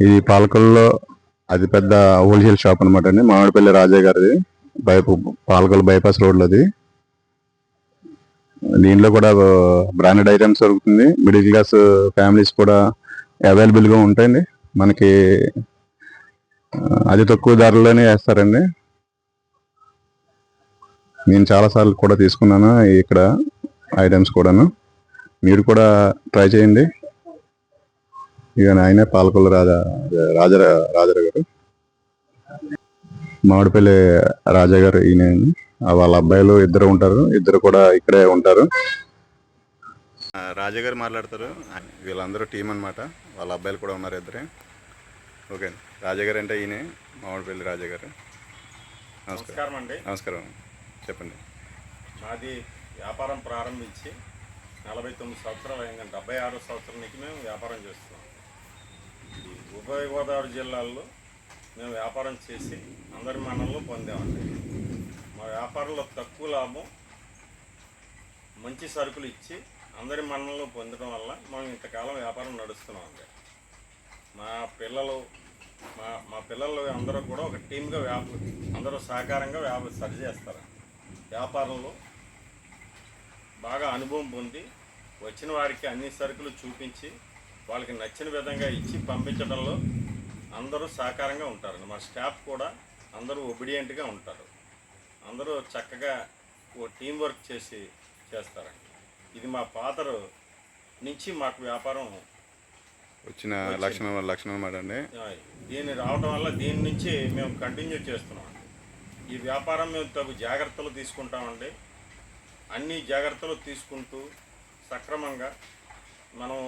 ఇది పాలకొల్లో అతిపెద్ద wholesale shop అనమాట అండి. మామిడిపల్లి రాజా గారిది. బైపు పాలకొల్లు బైపాస్ రోడ్లోది. దీంట్లో కూడా బ్రాండెడ్ ఐటమ్స్ దొరుకుతుంది. మిడిల్ క్లాస్ ఫ్యామిలీస్ కూడా అవైలబుల్గా ఉంటాయండి. మనకి అతి తక్కువ ధరలోనే వేస్తారండి. నేను చాలా సార్లు కూడా తీసుకున్నాను ఇక్కడ ఐటమ్స్ కూడాను. మీరు కూడా ట్రై చేయండి. ఇక ఆయనే పాలకొల్లు రాజా రాజా రాజారావు గారు. మామిడిపల్లి రాజా గారు ఈయన వాళ్ళ అబ్బాయిలు ఇద్దరు ఉంటారు. ఇద్దరు కూడా ఇక్కడే ఉంటారు. రాజా గారు మాట్లాడతారు. వీళ్ళందరూ టీం అన్నమాట. వాళ్ళ అబ్బాయిలు కూడా ఉన్నారు ఇద్దరే. ఓకే రాజా గారు అంటే ఈయనే మామిడిపల్లి రాజా గారు. నమస్కారం అండి. నమస్కారం. చెప్పండి. మాది వ్యాపారం ప్రారంభించి నలభై తొమ్మిది సంవత్సరాలు అయిందండి. డెబ్బై ఆరో సంవత్సరం నుంచి మేము వ్యాపారం చేస్తున్నాం. ఉభయ గోదావరి జిల్లాల్లో మేము వ్యాపారం చేసి అందరి మన్ననలు పొందామండి. మా వ్యాపారంలో తక్కువ లాభం మంచి సరుకులు ఇచ్చి అందరి మన్ననలు పొందడం వల్ల మనం ఇంతకాలం వ్యాపారం నడుస్తున్నామండి. మా పిల్లలు మా మా పిల్లలు అందరూ కూడా ఒక టీమ్గా వ్యాప అందరూ సహకారంగా వ్యాప సరి చేస్తారు. వ్యాపారంలో బాగా అనుభవం పొంది వచ్చిన వారికి అన్ని సరుకులు చూపించి వాళ్ళకి నచ్చిన విధంగా ఇచ్చి పంపించడంలో అందరూ సహకారంగా ఉంటారు మా స్టాఫ్ కూడా అందరూ ఒబిడియంట్గా ఉంటారు. అందరూ చక్కగా ఓ టీం వర్క్ చేసి చేస్తారండి. ఇది మా ఫాదర్ నుంచి మాకు వ్యాపారం వచ్చిన లక్షణం లక్షణం అన్నమాట అండి దీన్ని రావడం వల్ల దీని నుంచి మేము కంటిన్యూ చేస్తున్నాం ఈ వ్యాపారం మేము తగు జాగ్రత్తలు తీసుకుంటామండి. అన్ని జాగ్రత్తలు తీసుకుంటూ సక్రమంగా మనం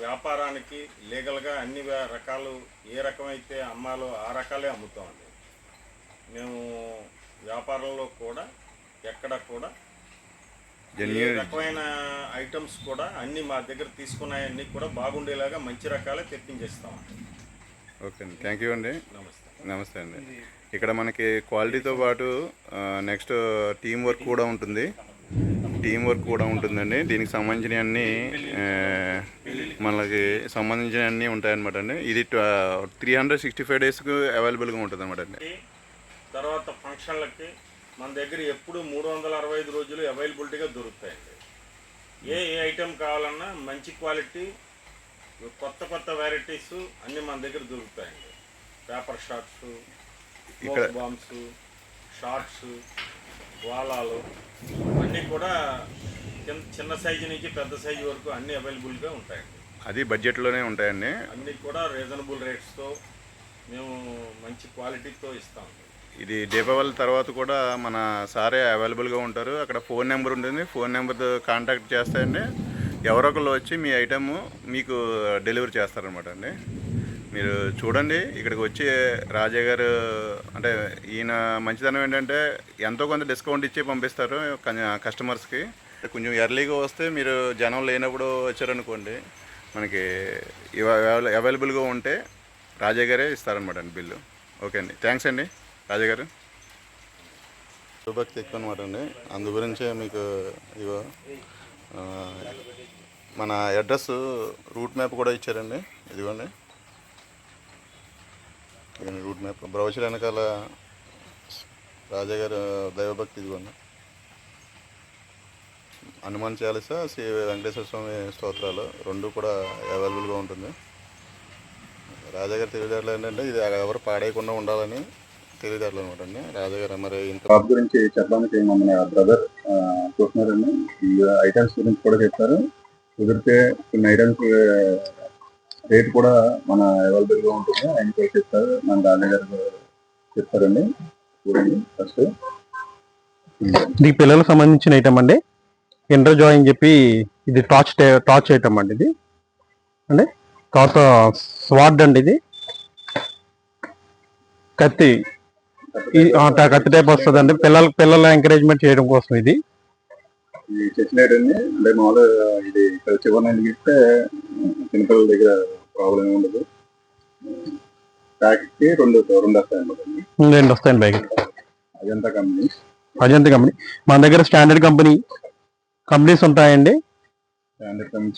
వ్యాపారానికి లీగల్గా అన్ని వ్య- రకాలు ఏ రకమైతే అమ్మాలో ఆ రకాలే అమ్ముతామండి మేము వ్యాపారంలో కూడా ఎక్కడ కూడా ఏ రకమైన ఐటమ్స్ కూడా అన్ని మా దగ్గర తీసుకున్నాయన్నీ కూడా బాగుండేలాగా మంచి రకాలే తెప్పించేస్తామండి ఓకే అండి. థ్యాంక్ యూ అండి. నమస్తే. నమస్తే అండి. ఇక్కడ మనకి క్వాలిటీతో పాటు నెక్స్ట్ టీం వర్క్ కూడా ఉంటుంది. టీం వర్క్ కూడా ఉంటుందండి. దీనికి సంబంధించిన అన్ని మనకి సంబంధించిన అన్నీ ఉంటాయన్నమాట అండి. ఇది త్రీ హండ్రెడ్ సిక్స్టీ ఫైవ్ డేస్కి అవైలబుల్గా ఉంటుంది అనమాట అండి. తర్వాత ఫంక్షన్లకి మన దగ్గర ఎప్పుడు మూడు వందల అరవై ఐదు రోజులు అవైలబిలిటీగా దొరుకుతాయండి. ఏ ఏ ఐటెం కావాలన్నా మంచి క్వాలిటీ కొత్త కొత్త వెరైటీస్ అన్నీ మన దగ్గర దొరుకుతాయండి. పేపర్ షార్ట్స్ బాంబ్స్ షార్ట్స్ వాలాలు. అన్నీ కూడా చిన్న చిన్న సైజు నుంచి పెద్ద సైజు వరకు అన్నీ అవైలబుల్గా ఉంటాయండి. అది బడ్జెట్లోనే ఉంటాయండి. అన్నీ కూడా రీజనబుల్ రేట్స్తో మేము మంచి క్వాలిటీతో ఇస్తాం. ఇది దీపావళి తర్వాత కూడా మన సారే అవైలబుల్గా ఉంటారు. అక్కడ ఫోన్ నెంబర్ ఉంటుంది. ఫోన్ నెంబర్ కాంటాక్ట్ చేస్తాయండి. ఎవరో ఒకళ్ళు వచ్చి మీ ఐటమ్ మీకు డెలివరీ చేస్తారనమాట అండి. మీరు చూడండి ఇక్కడికి వచ్చి రాజా గారు అంటే ఈయన మంచిదనం ఏంటంటే ఎంతో కొంత డిస్కౌంట్ ఇచ్చి పంపిస్తారు కస్టమర్స్కి కొంచెం ఎర్లీగా వస్తే మీరు జనం లేనప్పుడు వచ్చారనుకోండి మనకి అవైలబుల్గా ఉంటే రాజా గారే ఇస్తారనమాట అండి బిల్లు. ఓకే అండి. థ్యాంక్స్ అండి రాజా గారు. శుభక్తి ఎక్కువ అనమాట అండి. అందు గురించే మీకు ఇగో మన అడ్రస్ రూట్ మ్యాప్ కూడా ఇచ్చారండి. ఇదిగోండి. ఇదిగోండి రూట్ మ్యాప్ బ్రౌచర్ వెనకాల రాజాగారు దైవభక్తి ఇదిగోండి. హనుమాన్ చాలీస శ్రీ వెంకటేశ్వర స్వామి స్తోత్రాలు రెండు కూడా అవైలబుల్గా ఉంటుంది. రాజాగారి తెలివితేటలు ఏంటంటే ఇది ఎవరు పాడేయకుండా ఉండాలని తెలివితేటలు అనమాట అండి. రాజాగారు మరి ఇంత గురించి చెప్పడానికి మన బ్రదర్ చూస్తున్నారండి. ఈ ఐటమ్స్ గురించి కూడా చెప్తారు కుదిరితే కొన్ని ఐటమ్స్ రేట్ కూడా మన అవైలబుల్గా ఉంటుంది. ఆయన కూడా చెప్తారు. మన రాజా గారు చెప్తారండి. చూడండి ఫస్ట్. ఇది పిల్లలకు సంబంధించిన ఐటమ్ అండి. ఇంటర్ జాయ్ అని చెప్పి ఇది టార్చ్ టార్చ్ ఐటమ్ అండి ఇది. అండి తర్వాత స్వాడ్ అండి ఇది. కత్తి. కత్తి టైప్ వస్తుంది అండి పిల్లల పిల్లల ఎంకరేజ్మెంట్ చేయడం కోసం ఇది. అండి. అంటే మామూలుగా ఇది ఇక్కడ చివరి ఇస్తే చిన్నపిల్లల దగ్గర ప్రాబ్లం ఉండదు. ప్యాకెట్కి రెండు రెండు వస్తాయి అన్నమాట రెండు వస్తాయండి bike Ajanta company. Ajanta company. మన దగ్గర స్టాండర్డ్ కంపెనీ కంపెనీస్ ఉంటాయండి.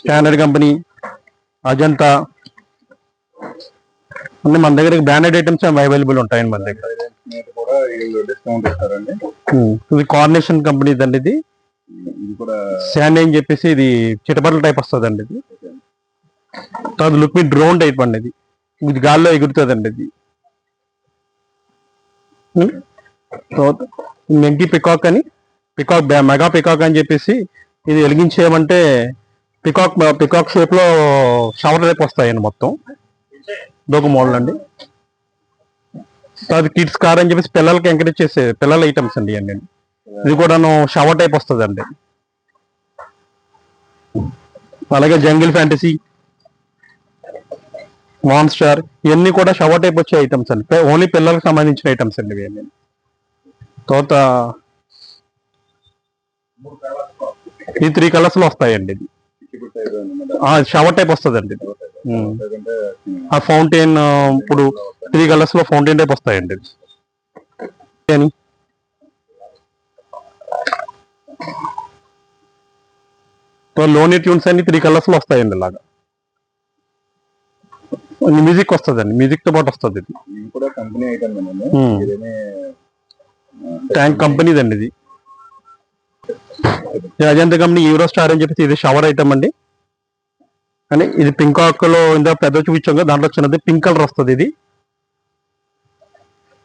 Standard company. అజంతా. అంటే మన దగ్గర బ్రాండెడ్ ఐటమ్స్ అవైలబుల్ ఉంటాయండి మన దగ్గర. డిస్కౌంట్ ఇస్తారండి. ఇది కార్నేషన్ కంపెనీ అండి ఇది శాండ్ అని చెప్పేసి ఇది చిటపట్ల టైప్ వస్తుంది అండి ఇది. తర్వాత లుక్ మీ డ్రోన్ టైప్ అండి ఇది ఇది గాల్లో ఎగురుతుంది అండి ఇది తర్వాత మెంకి పికాక్ అని పికాక్ మెగా పికాక్ అని చెప్పేసి ఇది వెలిగించేయమంటే పికాక్ పికాక్ షేప్లో షవర్ టైప్ వస్తాయండి మొత్తం. ఇదొక మోడల్ అండి. తర్వాత కిడ్స్ కార్ అని చెప్పేసి పిల్లలకి ఎంకరేజ్ చేసే పిల్లల ఐటమ్స్ అండి అండి ఇది కూడాను షవర్ టైప్ వస్తుంది అండి అలాగే జంగిల్ ఫ్యాంటసీ మాన్స్టర్ ఇవన్నీ కూడా షవర్ టైప్ వచ్చే ఐటమ్స్ అండి. ఓన్లీ పిల్లలకు సంబంధించిన ఐటమ్స్ అండి ఇవన్నీ. తర్వాత ఈ త్రీ కలర్స్లో వస్తాయండి ఇది. షవర్ టైప్ వస్తుంది అండి ఇది. Hmm. ఆ ఫౌంటైన్ ఇప్పుడు త్రీ కలర్స్లో ఫౌంటైన్ టైప్ వస్తాయండి ఇది. అని లోనీ ట్యూన్స్ అన్ని త్రీ కలర్స్లో వస్తాయండి ఇలాగా. మ్యూజిక్ వస్తుందండి. మ్యూజిక్తో పాటు వస్తుంది. ఇది ఇది కూడా కంపెనీ Hmm. ట్యాంక్ కంపెనీది అండి ఇది. అజంత కంపెనీ యూరో స్టార్ అని చెప్పేసి ఇది షవర్ ఐటమ్ అండి. అని ఇది పింకాక్లో ఇందా పెద్ద చూపించాం కదా దాంట్లో చిన్నది పింక్ కలర్ వస్తుంది ఇది.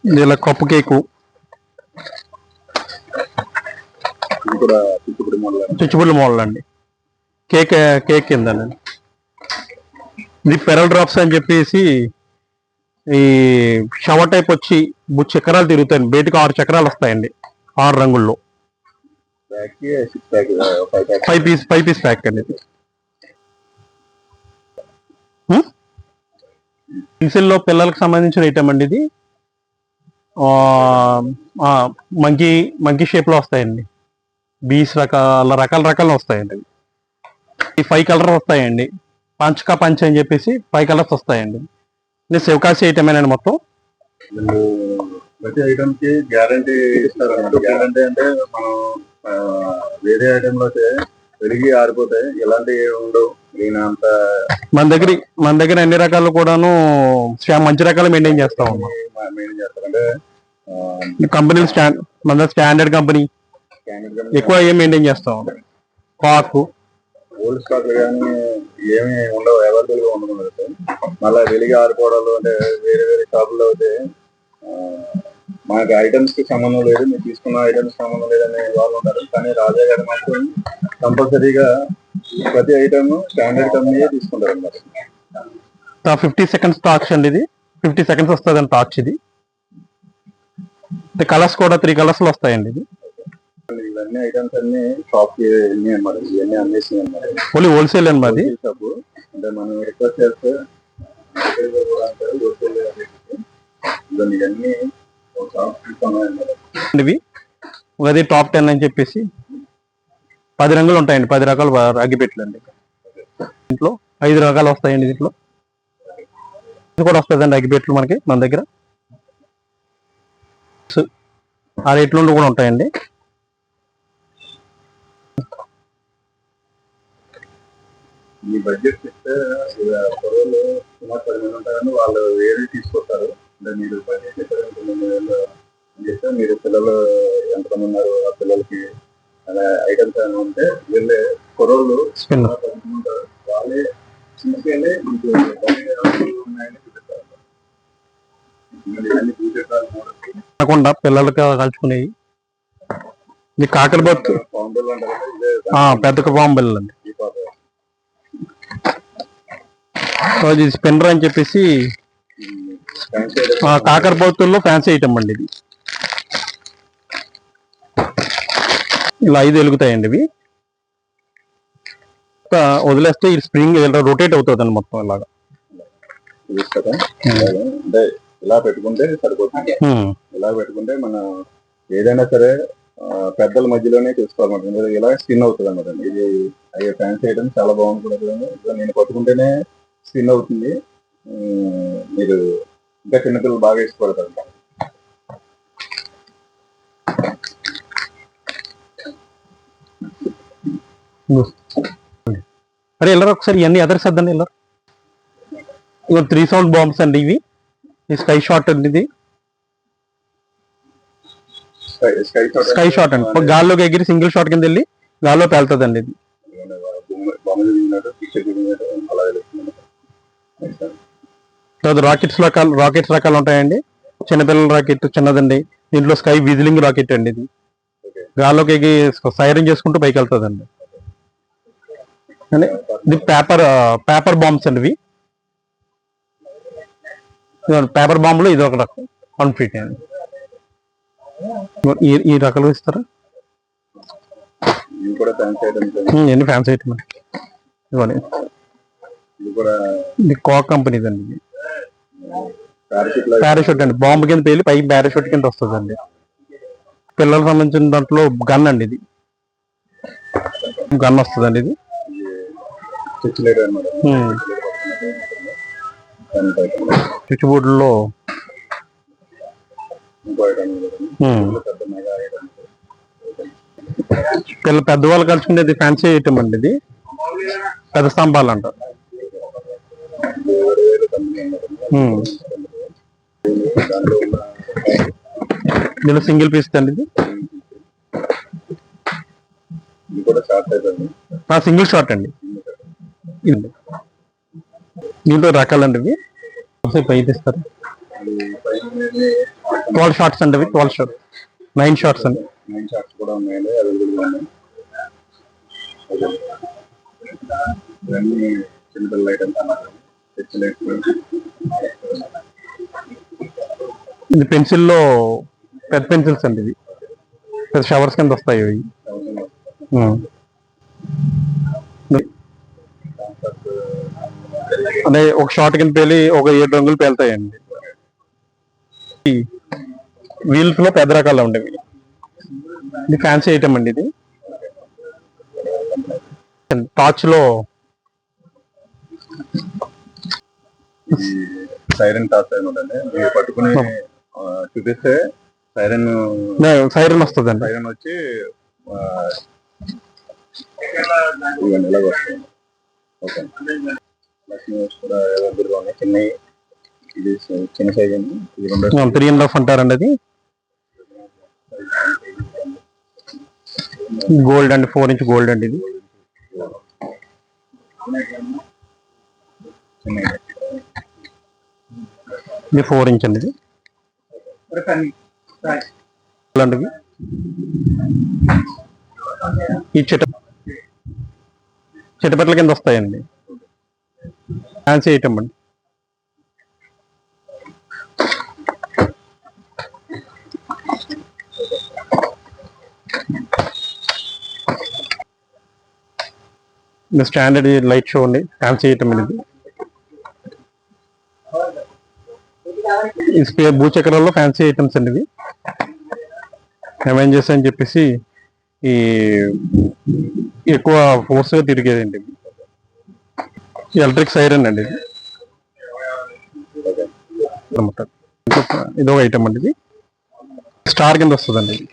ఇలా కప్పు కేకు. చిక్కుపుడి మోడల్ అండి. చిచ్చుబుల్ మోడల్ అండి. కేక్ కేక్ కిందండి ఇది పెరల్ డ్రాప్స్ అని చెప్పేసి ఈ షవర్ టైప్ వచ్చి మూడు చక్రాలు తిరుగుతాయండి బయటకు ఆరు చక్రాలు వస్తాయండి. ఆరు రంగుల్లో. Five piece five piece pack అండి ఇది. Hmm? లో పిల్లలకు సంబంధించిన ఐటమ్ అండి ఇది. మంకీ మంకీ షేప్లో వస్తాయండి. బీస్ రకాల రకాల రకాలు వస్తాయండి. ఈ ఫైవ్ కలర్ వస్తాయండి. పంచకా పంచ్ అని చెప్పేసి ఫైవ్ కలర్స్ వస్తాయండి. ఇది శివకాశి ఐటమేనండి మొత్తం? ప్రతి ఐటమ్కి గ్యారంటీ ఇస్తారు అన్నమాట గ్యారంటీ అంటే మనం వేరే ఐటమ్లో అయితే పెరిగి ఆరిపోతాయి. ఇలాంటివి ఉండవు. దీని అంత మన దగ్గర మన దగ్గర అన్ని రకాలు కూడాను మంచి రకాలు మెయింటైన్ చేస్తా. మెయింటైన్ చేస్తారంటే కంపెనీ స్టాండ్ మన స్టాండర్డ్ కంపెనీ ఎక్కువ ఏం మెయింటైన్ చేస్తా. కాకు ఓల్డ్ స్టాక్ కానీ ఏమి ఉండవు అవైలబుల్గా ఉండదు మళ్ళీ వెలిగి ఆరిపోవడాలు అంటే వేరే వేరే షాపుల్లో అయితే మాకు ఐటమ్స్కి సంబంధం లేదు మీరు తీసుకున్న ఐటమ్స్ సంబంధం లేదని వాళ్ళు ఉంటారు. కానీ రాజా గారు మాత్రం కంపల్సరీగా ప్రతి ఐటమ్ స్టాండర్డ్ కంపెనీ తీసుకుంటారు అన్నమాట. ఫిఫ్టీ సెకండ్స్ టాక్స్ అండి ఇది. ఫిఫ్టీ సెకండ్స్ వస్తుంది అండి టార్చ్ ఇది కలర్స్ కూడా త్రీ కలర్స్లో వస్తాయండి ఇది. ఇవన్నీ ఐటమ్స్ అన్ని షాప్కి అన్నమాట ఇవన్నీ అమ్మేసినాయి అన్నమాట ఓన్లీ హోల్సేల్ అండి మాది? షాప్ అంటే మనం రిక్వెస్ట్ చేస్తే రేట్కి. దాన్ని ఇవన్నీ ఇవి? అది టాప్ టెన్ అని చెప్పేసి పది రంగులు ఉంటాయండి పది రకాల అగ్గిపెట్లు అండి. దీంట్లో ఐదు రకాలు వస్తాయండి దీంట్లో. ఇది కూడా వస్తుందండి అగ్గిపెట్లు మనకి మన దగ్గర. ఆ రేట్లు కూడా ఉంటాయండి. ఈ బడ్జెట్ ఇస్తే ఇక పొరలు సుమారు పది మంది ఉంటారని వాళ్ళు వేరే తీసుకొస్తారు. అంటే మీరు బడ్జెట్ చెప్పారు తొమ్మిది వేలు అని చెప్తే మీరు పిల్లలు ఎంతమంది ఉన్నారు ఆ పిల్లలకి అలా ఐటమ్స్ ఏమైనా ఉంటే వీళ్ళే మంది ఉంటారు. వాళ్ళే తీసుకెళ్ళి మీకు ఉన్నాయని చూపిస్తారు. కాకుండా పిల్లలకి కలుచుకునేవి ఇది కాకరబొత్తు పెద్ద బాంబులు అండి ఇది స్పిన్నర్ అని చెప్పేసి ఆ, కాకరబొత్తుల్లో ఫ్యాన్సీ ఐటమ్ అండి ఇది. ఇలా ఐదు వెలుగుతాయండి ఇవి. వదిలేస్తే ఈ స్ప్రింగ్ ఇలా రొటేట్ అవుతుంది అండి మొత్తం ఇలాగా. ఇలా పెట్టుకుంటే సరిపోతుంది. ఇలా పెట్టుకుంటే మన ఏదైనా సరే పెద్దల మధ్యలోనే చేసుకోవాలన్నమాట ఎందుకంటే ఇలా స్పిన్ అవుతుంది అనమాట ఇది అయ్యే ఫ్యాన్సీ ఐటమ్ చాలా. ఇట్లా నేను పట్టుకుంటేనే స్పిన్ అవుతుంది. మీరు ఇంకా చిన్నపిల్లలు బాగా ఇష్టపడతారు అరే వెళ్ళరు ఒకసారి ఇవన్నీ ఎదరు సర్దండి వెళ్ళరు ఇవి త్రీ సౌండ్ బాంబ్స్ అండి ఇవి. ఈ స్కై షాట్ అండి ఇది. స్కై షాట్ అండి. గాల్లోకి ఎగిరి సింగిల్ షాట్ కింద వెళ్ళి గాల్లో పేలుతుందండి ఇది. తర్వాత రాకెట్స్ రకాలు రాకెట్స్ రకాలు ఉంటాయండి. చిన్నపిల్లల రాకెట్ చిన్నదండి. దీంట్లో స్కై విజిలింగ్ రాకెట్ అండి ఇది. గాల్లోకి ఎగి సైరన్ చేసుకుంటూ పైకి వెళ్తుందండి ఇది పేపర్ పేపర్ బాంబ్స్ అండి ఇవి. పేపర్ బాంబులు ఇది ఒక రకం వన్ ఫీట్ అండి. ఈ ఈ రకాలు ఇస్తారా? ఎన్ని ఫ్యాన్స్ ఐటమ్ ఇవ్వండి ఇది కంపెనీది అండి పారాషూట్ అండి. బాంబు కింద పేలి పైకి పారాషూట్ కింద వస్తుంది అండి పిల్లలకు సంబంధించిన దాంట్లో గన్ అండి ఇది. గన్ వస్తుంది అండి ఇది స్విచ్ బోర్డులో పిల్ల పెద్దవాళ్ళు కలుసుకునేది ఫ్యాన్సీ ఐటమ్ అండి ఇది. పెద్ద స్తంభాలు అంటారు దీనిలో సింగిల్ పీస్ అండి ఇది? కూడా షార్ట్ అండి. సింగిల్. దీంట్లో రకాలండి ఇవి అది పైన ట్వెల్వ్ షార్ట్స్ అండి ఇవి ట్వెల్వ్ షార్ట్ నైన్ షార్ట్స్ అండి. నైన్ షార్ట్స్ కూడా ఉన్నాయండి ఉన్నాయి. ఐటమ్స్ లైట్స్ ఇది పెన్సిల్లో పెద్ద పెన్సిల్స్ అండి ఇది. పెద్ద షవర్స్ కింద వస్తాయి ఇవి అదే ఒక షార్ట్ కింద పేలి ఒక ఏడు రంగులు పేలుతాయండి. వీల్స్లో పెద్ద రకాలు ఉండేవి. ఇది ఫ్యాన్సీ ఐటమ్ అండి ఇది. టార్చ్లో సైరన్ టాస్ అండి మీరు పట్టుకుని చూపిస్తే సైరన్ సైరన్ వస్తుందండి. సైరన్ వచ్చి ఆ, ఇవన్నీ ఇలాగ వస్తుంది ఓకే. లక్ష్మీ కూడా ఉన్నాయి? చిన్న ఇది చిన్న సైజ్ అండి ఇది రెండు త్రీ అండ్ హాఫ్ అంటారండి అది. గోల్డ్ అండి ఫోర్ ఇంచ్ గోల్డ్ అండి ఇది. ఇది ఫోర్ ఇంచ్ అండి ఇది. ఇలాంటివి ఈ చిట చెట్టపట్ల కింద వస్తాయండి. ఫ్యాన్సీ ఐటమ్ అండి. స్టాండర్డ్ లైట్ షో అండి. ఫ్యాన్సీ ఐటమ్ ఇది ఈ స్పే భూచక్రాల్లో ఫ్యాన్సీ ఐటమ్స్ అండి ఇవి. అవెంజర్స్ అని చెప్పేసి ఈ ఎక్కువ ఫోర్స్గా తిరిగేదండి ఎలక్ట్రిక్ సైరన్ అండి ఇది. అన్నమాట. ఇదొక ఐటమ్ అండి ఇది. స్టార్ కింద వస్తుందండి ఇది.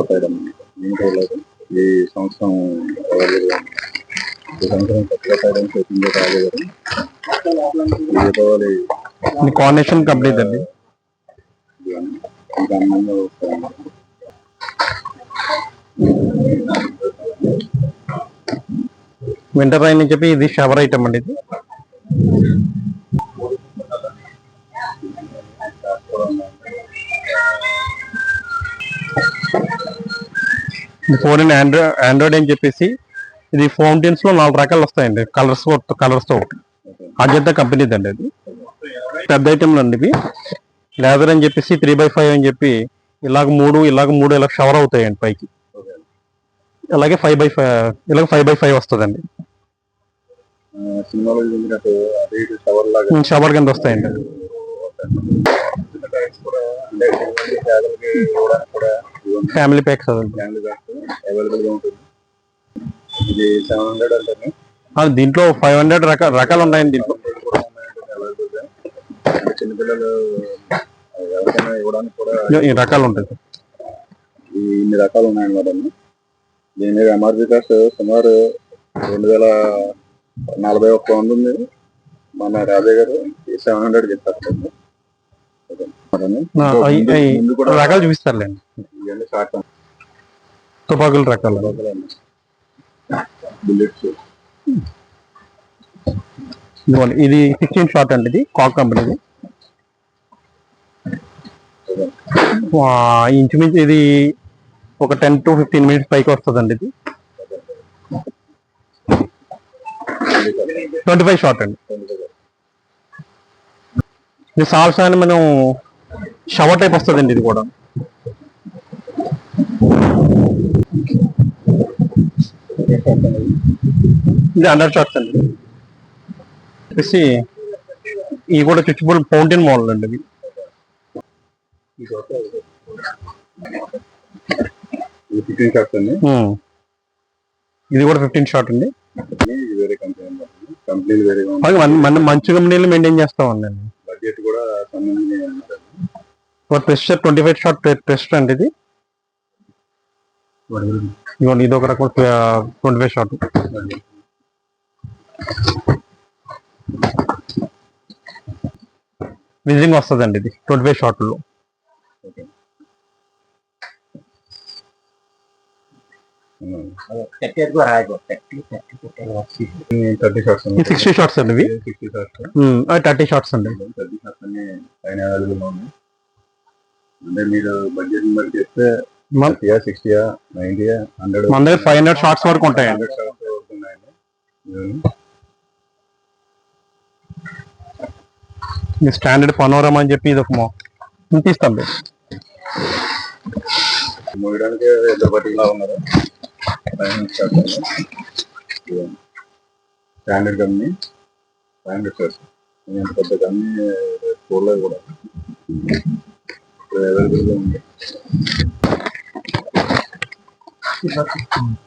ఒక ఇది ఐటమ్ ఈ సంవత్సరం. ఈ సంవత్సరం కొత్త కొత్త ఐటమ్స్ వచ్చిందో రాలేదు కదా. ఈ దీపావళి కాంబినేషన్ కంపెనీ అండి అందంగా వింటర్ రైన్ అని చెప్పి ఇది షవర్ ఐటమ్ అండి ఇది ఫోన్ అండ్ ఆండ్రాయిడ్ ఆండ్రాయిడ్ అని చెప్పేసి ఇది ఫౌంటైన్స్లో నాలుగు రకాలు వస్తాయండి. కలర్స్ కలర్స్తో ఒకటి అజంతా కంపెనీది అండి అది. పెద్ద ఐటెంలు అండి ఇవి. లేదర్ అని చెప్పేసి త్రీ బై ఫైవ్ అని చెప్పి ఇలాగ మూడు ఇలాగ మూడు ఇలా షవర్ అవుతాయండి పైకి. అలాగే ఫైవ్ బై ఫైవ్ ఇలాగ ఫైవ్ బై ఫైవ్ వస్తుందండి. షవర్ లాగా. షవర్ కింద వస్తాయండి. చిన్న కూడా అంటే చిన్నది పేదలకి ఇవ్వడానికి కూడా ఫ్యామిలీ ప్యాక్స్ ఫ్యామిలీ బ్యాగ్స్ అవైలబుల్గా ఉంటుంది ఇది సెవెన్ హండ్రెడ్ అంటే దీంట్లో ఫైవ్ హండ్రెడ్ రకాల రకాలు ఉన్నాయండి దీంట్లో. చిన్నపిల్లలు ఎవరికైనా ఇవ్వడానికి కూడా ఈ రకాలు ఉంటాయి ఈ ఇన్ని రకాలు ఉన్నాయన్నమాట దీని మీద ఎంఆర్పి కాస్ట్ సుమారు రెండు వేల నలభై ఒక్క వంద ఉంది. మన రాజా గారు సెవెన్ హండ్రెడ్ చెప్పారు నా- అయి- అయి ముందు కూడా రకాలు చూపిస్తారులేండి. షార్ట్ తుపాకుల రకాలు. ఇది సిక్స్టీన్ షాట్ అండి ఇది కాక్ కంపెనీది ఇంచుమించు ఇది ఒక టెన్ టు ఫిఫ్టీన్ మినిట్స్ పైకి వస్తుందండి ఇది. ట్వంటీ ఫైవ్ షాట్ అండి. ఇది సాల్స్ అని మనం షవర్ టైప్ వస్తుందండి ఇది కూడా. ఇది అండర్ షాట్స్ అండి. వచ్చేసి ఇవి కూడా చుచ్చుబుల్ ఫౌంటైన్ మోడల్ అండి ఇవి షార్ట్స్ ఉమ్. ఇది కూడా ఫిఫ్టీన్ షాట్ అండి. ఇది మంచి కంపెనీలు మెయింటైన్ చేస్తా ఉందండి బడ్జెట్ కూడా ఒక ప్రెస్టర్ ట్వంటీ ఫైవ్ షాట్ ప్రెస్టర్ అండి ఇది ఇదిగోండి ఇది ఒక రకం ట్వంటీ ఫైవ్ షాట్ విజింగ్ వస్తుందండి ఇది ట్వంటీ ఫైవ్ ఇది సిక్స్టీ అండి షార్ట్స్ అండి థర్టీ షార్ట్స్ ఉన్నాయి అంటే మీరు బడ్జెట్ బట్టి చెప్తే థర్టీయా సిక్స్టీయా నైన్టీయా హండ్రెడ్ మన దగ్గర ఫైవ్ హండ్రెడ్ షార్ట్స్ వరకు ఉంటాయండి హండ్రెడ్ షార్ట్స్ వరకు ఉన్నాయండి. ఇది స్టాండర్డ్ పనోరమా అని చెప్పి ఇది ఒక మో తీస్తాం మోయడానికి ఇద్దరు పట్టిలా ఉన్నారు స్టాండర్డ్ కంపెనీ స్టాండర్డ్ షర్ట్స్ ఎంత పెద్ద కంపెనీ చూడలేదు కూడా. అవైలబుల్గా ఉంది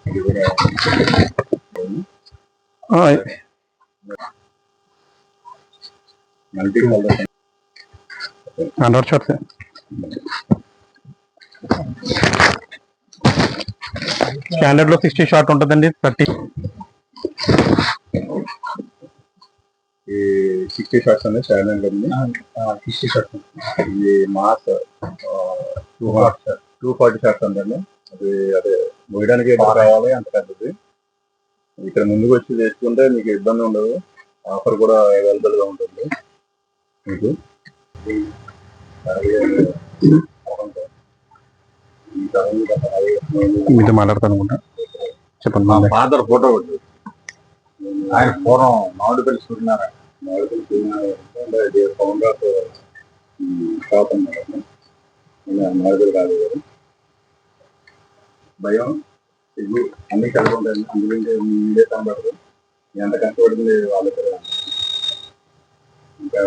ఇది కూడా మల్టీ కలర్ హండ్రెడ్ షార్ట్స్ స్టాండర్డ్లో సిక్స్టీ షార్ట్ ఉంటుందండి థర్టీ ఈ సిక్స్టీ షార్ట్స్ అనేది స్టాండర్డ్ కంపెనీ సిక్స్టీ షార్ట్స్ ఇది mass two two forty shots అండి అది అదే మోయడానికి కావాలి అంత పెద్దది ఇక్కడ ముందుకు వచ్చి తెచ్చుకుంటే మీకు ఇబ్బంది ఉండదు. ఆఫర్ కూడా అవైలబుల్గా ఉంటుంది. మీకు. మీతో మాట్లాడతాను అనుకుంటా. చెప్పండి. ఫాదర్ ఫోటో వచ్చింది ఆయన పూర్వం మామిడిపల్లి సూర్యనారాయణ మామిడిపల్లి సూర్యనారాయణ ఇది ఫౌండర్ ఆఫ్ షాప్ అన్నమాట ఈయన మామిడిపల్లి రాజు గారు భయం ఇది అన్ని కలిగి ఉంటాయి అందుకంటే మీరే కనబడదు ఎంత కష్టపడింది వాళ్ళకి ఇంకా